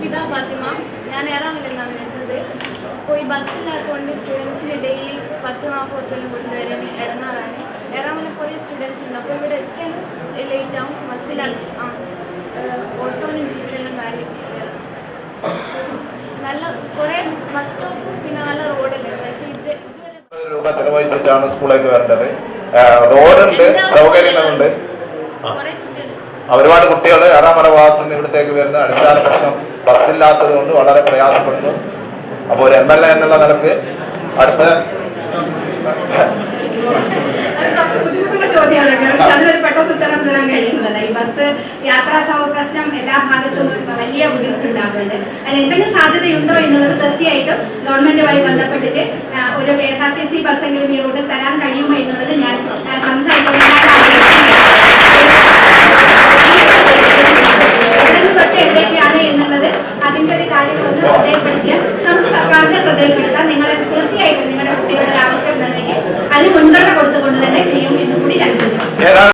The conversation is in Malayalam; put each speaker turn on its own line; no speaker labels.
ഫിദ ഫാത്തിമ. ഞാൻ ഏറാമിൽ നിന്നാണ് വരുന്നത് അപ്പോൾ ഈ ബസ്സില്ലാത്തതുകൊണ്ട് സ്റ്റുഡൻസിന് ഡെയിലി പത്ത് നാൽപ്പത് റുപ്യെല്ലാം കൊണ്ടുവരാൻ ഇടങ്ങാറാണ്. ഏറാമിലെ കുറേ സ്റ്റുഡൻസ് ഉണ്ട്. അപ്പോൾ ഇവിടെ എത്താനും ലേറ്റ് ആവും. ബസ്സിലാണ് ആ ഓട്ടോനും ജീപ്പിലെല്ലാം കാര്യം നല്ല കുറേ ബസ് സ്റ്റോപ്പും പിന്നെ നല്ല റോഡെല്ലാം പക്ഷേ ഇത്
രൂപ ചെലവഴിച്ചിട്ടാണ് സ്കൂളിലേക്ക് വരേണ്ടത്. റോഡുണ്ട് സൗകര്യങ്ങളുണ്ട്. ഒരുപാട് കുട്ടികൾ ഏറാമല ഭാഗത്ത് നിന്ന് ഇവിടത്തേക്ക് വരുന്ന അടിസ്ഥാന പ്രശ്നം ബസ്സില്ലാത്തത് കൊണ്ട് വളരെ പ്രയാസപ്പെടുന്നു. അപ്പോൾ ഒരു എം എൽ എ എന്നുള്ള നിലയ്ക്ക് അടുത്ത
ചോദ്യമാണ്. കാരണം അതിനൊരു പെട്ടെന്ന് ഉത്തരം തരാൻ കഴിയുന്നതല്ല. ഈ ബസ് യാത്രാ സൗ പ്രശ്നം എല്ലാ ഭാഗത്തും വലിയ ബുദ്ധിമുട്ടുണ്ടാകുന്നുണ്ട് അതിന് എന്തെങ്കിലും സാധ്യതയുണ്ടോ എന്നുള്ളത് തീർച്ചയായിട്ടും ഗവൺമെന്റുമായി ബന്ധപ്പെട്ടിട്ട് ഒരു K S R T C ബസ്സെങ്കിലും ഈ റൂട്ടിൽ തരാൻ കഴിയുമോ എന്നുള്ളത് ഞാൻ നിങ്ങളെ തീർച്ചയായിട്ടും നിങ്ങളുടെ കുട്ടികളുടെ ആവശ്യം ഉണ്ടെങ്കിൽ അതിന് മുൻഗണന കൊടുത്തുകൊണ്ട് തന്നെ ചെയ്യും എന്ന് കൂടി ഞാൻ